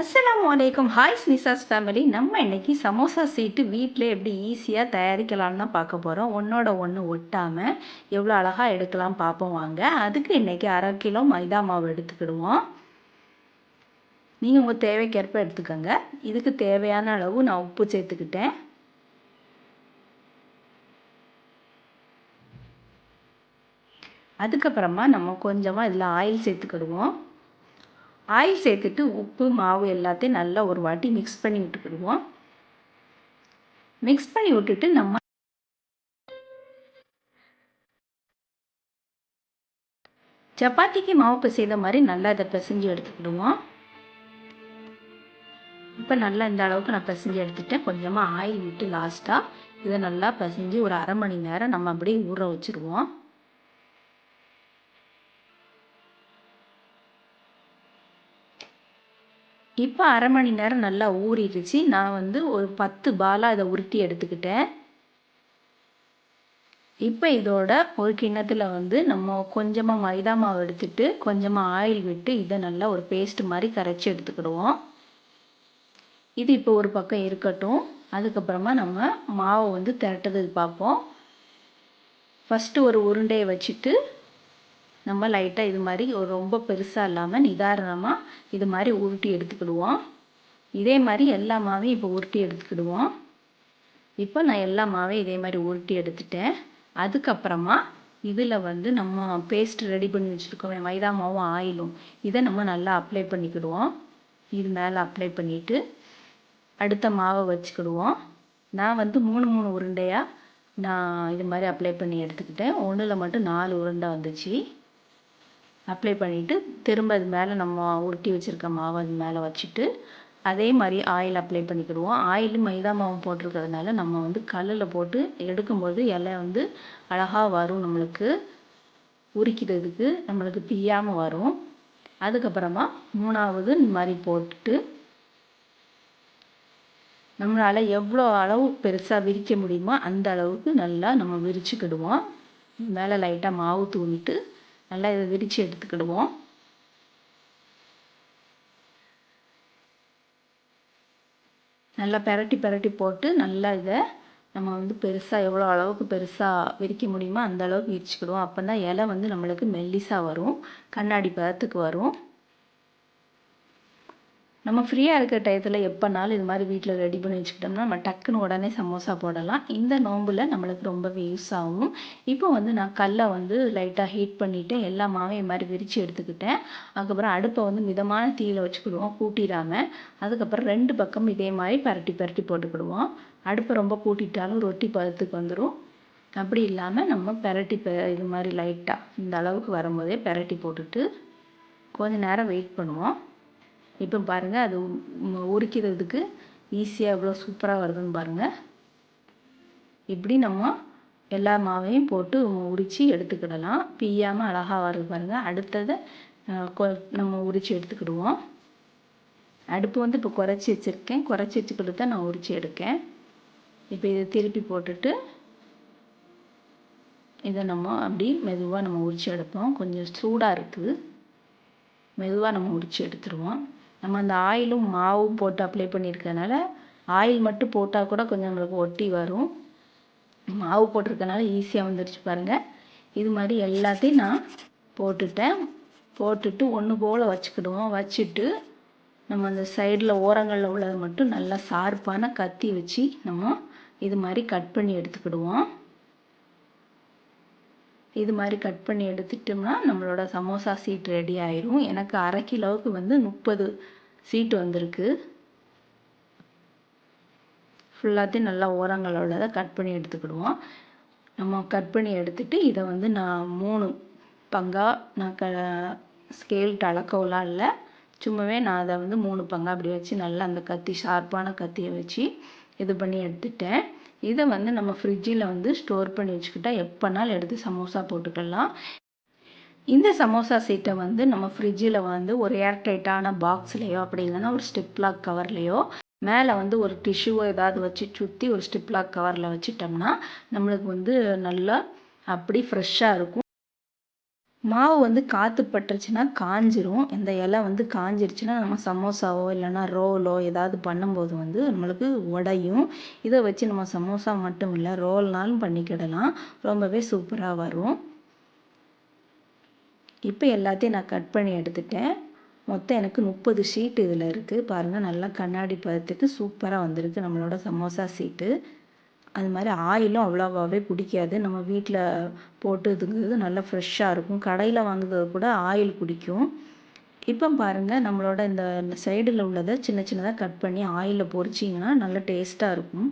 அஸ்லாம் வலைக்கம் hi ஸ்னிசாஸ் family நம்ம இன்னைக்கு சமோசா சீட்டு வீட்டில் எப்படி ஈஸியாக தயாரிக்கலாம்னு தான் பார்க்க போகிறோம் ஒன்றோட ஒன்று ஒட்டாமல் எவ்வளோ அழகாக எடுக்கலாம் பார்ப்போம் வாங்க. அதுக்கு இன்றைக்கி அரை கிலோ மைதா மாவு எடுத்துக்கிடுவோம். நீங்கள் உங்கள் தேவைக்கேற்ப எடுத்துக்கோங்க. இதுக்கு தேவையான அளவு நான் உப்பு சேர்த்துக்கிட்டேன். அதுக்கப்புறமா நம்ம கொஞ்சமாக இதில் ஆயில் சேர்த்துக்கிடுவோம். ஆயில் சேர்த்துட்டு உப்பு மாவு எல்லாத்தையும் நல்லா ஒரு வாட்டி மிக்ஸ் பண்ணி விட்டுக்கிடுவோம். மிக்ஸ் பண்ணி விட்டுட்டு நம்ம சப்பாத்திக்கு மாவு பிசைத மாதிரி நல்லா இதை பிசைஞ்சு எடுத்துக்கிடுவோம். இப்போ நல்லா இந்த அளவுக்கு நான் பிசைஞ்சு எடுத்துட்டேன். கொஞ்சமாக ஆயில் விட்டு லாஸ்ட்டாக இதை நல்லா பிசைஞ்சு ஒரு அரை மணி நேரம் நம்ம அப்படியே ஊற வச்சுருவோம். இப்போ அரை மணி நேரம் நல்லா ஊறிடுச்சு. நான் வந்து ஒரு பத்து பாலாக இதை உருட்டி எடுத்துக்கிட்டேன். இப்போ இதோட ஒரு கிண்ணத்தில் வந்து நம்ம கொஞ்சமாக மைதா மாவு எடுத்துட்டு கொஞ்சமாக ஆயில் விட்டு இதை நல்லா ஒரு பேஸ்ட் மாதிரி கரைச்சி எடுத்துக்கிடுவோம். இது இப்போ ஒரு பக்கம் இருக்கட்டும். அதுக்கப்புறமா நம்ம மாவை வந்து திரட்டுறது பார்ப்போம். ஃபஸ்ட்டு ஒரு உருண்டையை வச்சுட்டு நம்ம லைட்டாக இது மாதிரி ஒரு ரொம்ப பெருசாக இல்லாமல் நிதானமாக இது மாதிரி உருட்டி எடுத்துக்கிடுவோம். இதே மாதிரி எல்லா மாவையும் இப்போ உருட்டி எடுத்துக்கிடுவோம். இப்போ நான் எல்லா மாவையும் இதே மாதிரி உருட்டி எடுத்துட்டேன். அதுக்கப்புறமா இதில் வந்து நம்ம பேஸ்ட் ரெடி பண்ணி வச்சுருக்கோம். மைதா மாவும் ஆயிலும். இதை நம்ம நல்லா அப்ளை பண்ணிக்கிடுவோம். இது மேலே அப்ளை பண்ணிவிட்டு அடுத்த மாவை வச்சுக்கிடுவோம். நான் வந்து மூணு மூணு உருண்டையாக நான் இது மாதிரி அப்ளை பண்ணி எடுத்துக்கிட்டேன். ஒன்றில் மட்டும் நாலு உருண்டை வந்துச்சு. அப்ளை பண்ணிவிட்டு திரும்ப அது மேலே நம்ம உருட்டி வச்சுருக்க மாவை அது மேலே வச்சுட்டு அதே மாதிரி ஆயில் அப்ளை பண்ணிக்கிடுவோம். ஆயில் மைதா மாவு போட்டிருக்கிறதுனால நம்ம வந்து கல்லில் போட்டு எடுக்கும்போது இலை வந்து அழகாக வரும் நம்மளுக்கு. உரிக்கிறதுக்கு நம்மளுக்கு பிய்யாமல் வரும். அதுக்கப்புறமா மூணாவது இந்த மாதிரி போட்டுட்டு நம்மளால் எவ்வளோ அளவு பெருசாக விரிக்க முடியுமோ அந்த அளவுக்கு நல்லா நம்ம விரிச்சுக்கிடுவோம். மேலே லைட்டாக மாவு தூவிட்டு நல்லா இதை விரித்து எடுத்துக்கிடுவோம். நல்லா பெரட்டி பெரட்டி போட்டு நல்லா இதை நம்ம வந்து பெருசாக எவ்வளோ அளவுக்கு பெருசாக விரிக்க முடியுமோ அந்த அளவுக்கு விரிச்சுக்கிடுவோம். அப்போ தான் இலை வந்து நம்மளுக்கு மெல்லிசாக வரும். கண்ணாடி பதத்துக்கு வரும். நம்ம ஃப்ரீயாக இருக்கிற டயத்தில் எப்போனாலும் இது மாதிரி வீட்டில் ரெடி பண்ணி வச்சுக்கிட்டோம்னா நம்ம டக்குன்னு உடனே சமோசா போடலாம். இந்த நோம்பில் நம்மளுக்கு ரொம்பவே யூஸ் ஆகும். இப்போ வந்து நான் கல்லை வந்து லைட்டாக ஹீட் பண்ணிவிட்டு எல்லா மாவையும் மாதிரி விரித்து எடுத்துக்கிட்டேன். அதுக்கப்புறம் அடுப்பை வந்து மிதமான தீயில் வச்சுக்கிடுவோம் கூட்டிடாமல் அதுக்கப்புறம் ரெண்டு பக்கம் இதே மாதிரி பரட்டி பரட்டி போட்டுக்கிடுவோம். அடுப்பை ரொம்ப கூட்டிட்டாலும் ரொட்டி பதத்துக்கு வந்துடும் அப்படி இல்லாமல் நம்ம பெரட்டி ப இது மாதிரி லைட்டாக இந்த அளவுக்கு வரும்போதே பெரட்டி போட்டுட்டு கொஞ்ச நேரம் வெயிட் பண்ணுவோம். இப்போ பாருங்கள் அது உரிக்கிறதுக்கு ஈஸியாக எவ்வளோ சூப்பராக வருதுன்னு பாருங்கள் இப்படி நம்ம எல்லா மாவையும் போட்டு உரித்து எடுத்துக்கிடலாம். பிய்யாமல் அழகாக வருது பாருங்கள் அடுத்ததை நம்ம உரித்து எடுத்துக்கிடுவோம். அடுப்பு வந்து இப்போ குறைச்சி வச்சுருக்கேன். குறைச்சி வச்சுக்கிட்டு தான் நான் உரித்து எடுக்கேன். இப்போ இதை திருப்பி போட்டுட்டு இதை நம்ம அப்படி மெதுவாக நம்ம உரித்து எடுப்போம். கொஞ்சம் சூடாக இருக்குது. மெதுவாக நம்ம உரித்து எடுத்துருவோம். நம்ம அந்த ஆயிலும் மாவும் போட்டு அப்ளை பண்ணியிருக்கனால ஆயில் மட்டும் போட்டால் கூட கொஞ்சம் நம்மளுக்கு ஒட்டி வரும். மாவு போட்டிருக்கனால ஈஸியாக வந்துடுச்சு பாருங்கள் இது மாதிரி எல்லாத்தையும் நான் போட்டுட்டேன். போட்டுட்டு ஒன்று போல் வச்சுக்கிடுவோம். வச்சுட்டு நம்ம அந்த சைடில் ஓரங்களில் உள்ளதை மட்டும் நல்லா சார்பான கத்தி வச்சு நம்ம இது மாதிரி கட் பண்ணி எடுத்துக்கிடுவோம். இது மாதிரி கட் பண்ணி எடுத்துட்டோம்னா நம்மளோட சமோசா சீட் ரெடி ஆயிரும். எனக்கு அரை கிலோவுக்கு வந்து முப்பது சீட்டு வந்திருக்கு. ஃபுல்லாத்தையும் நல்லா ஓரங்களோட கட் பண்ணி எடுத்துக்கிடுவோம். நம்ம கட் பண்ணி எடுத்துட்டு இதை வந்து நான் மூணு பங்காக நான் க ஸ்கேல் அளக்கவுலாம் இல்லை. சும்மாவே நான் அதை வந்து மூணு பங்காக அப்படி வச்சு நல்லா அந்த கத்தி ஷார்ப்பான கத்தியை வச்சு இது பண்ணி எடுத்துட்டேன். இதை வந்து நம்ம ஃப்ரிட்ஜில் வந்து ஸ்டோர் பண்ணி வச்சுக்கிட்டா எப்போனாலும் எடுத்து சமோசா போட்டுக்கலாம். இந்த சமோசா சீட்டை வந்து நம்ம ஃப்ரிட்ஜில் வந்து ஒரு ஏர்டைட்டான பாக்ஸ்லேயோ அப்படி இல்லைன்னா ஒரு ஸ்டிப்லாக் கவர்லேயோ மேலே வந்து ஒரு டிஷ்யூவோ ஏதாவது வச்சு சுற்றி ஒரு ஸ்டிப்லாக் கவரில் வச்சுட்டோம்னா நம்மளுக்கு வந்து நல்லா அப்படி ஃப்ரெஷ்ஷாக இருக்கும். மாவு வந்து காற்று பட்டுருச்சுன்னா காஞ்சிரும். இந்த இலை வந்து காஞ்சிருச்சுன்னா நம்ம சமோசாவோ இல்லைன்னா ரோலோ ஏதாவது பண்ணும்போது வந்து நம்மளுக்கு உடையும். இதை வச்சு நம்ம சமோசா மட்டும் இல்லை ரோல்னாலும் பண்ணிக்கிடலாம். ரொம்பவே சூப்பராக வரும். இப்போ எல்லாத்தையும் நான் கட் பண்ணி எடுத்துட்டேன். மொத்தம் எனக்கு முப்பது ஷீட் இதில் இருக்குது. பாருங்கள் நல்லா கண்ணாடி பதத்துக்கு சூப்பராக வந்திருக்கு நம்மளோட சமோசா சீட்டு அது மாதிரி ஆயிலும் அவ்வளோவாவே பிடிக்காது. நம்ம வீட்டில் போட்டு இதுங்கிறது நல்லா ஃப்ரெஷ்ஷாக இருக்கும். கடையில் வாங்குறது கூட ஆயில் பிடிக்கும் இப்போ பாருங்கள் நம்மளோட இந்த சைடில் உள்ளதை சின்ன சின்னதாக கட் பண்ணி ஆயிலில் பொரிச்சிங்கன்னா நல்லா டேஸ்ட்டாக இருக்கும்.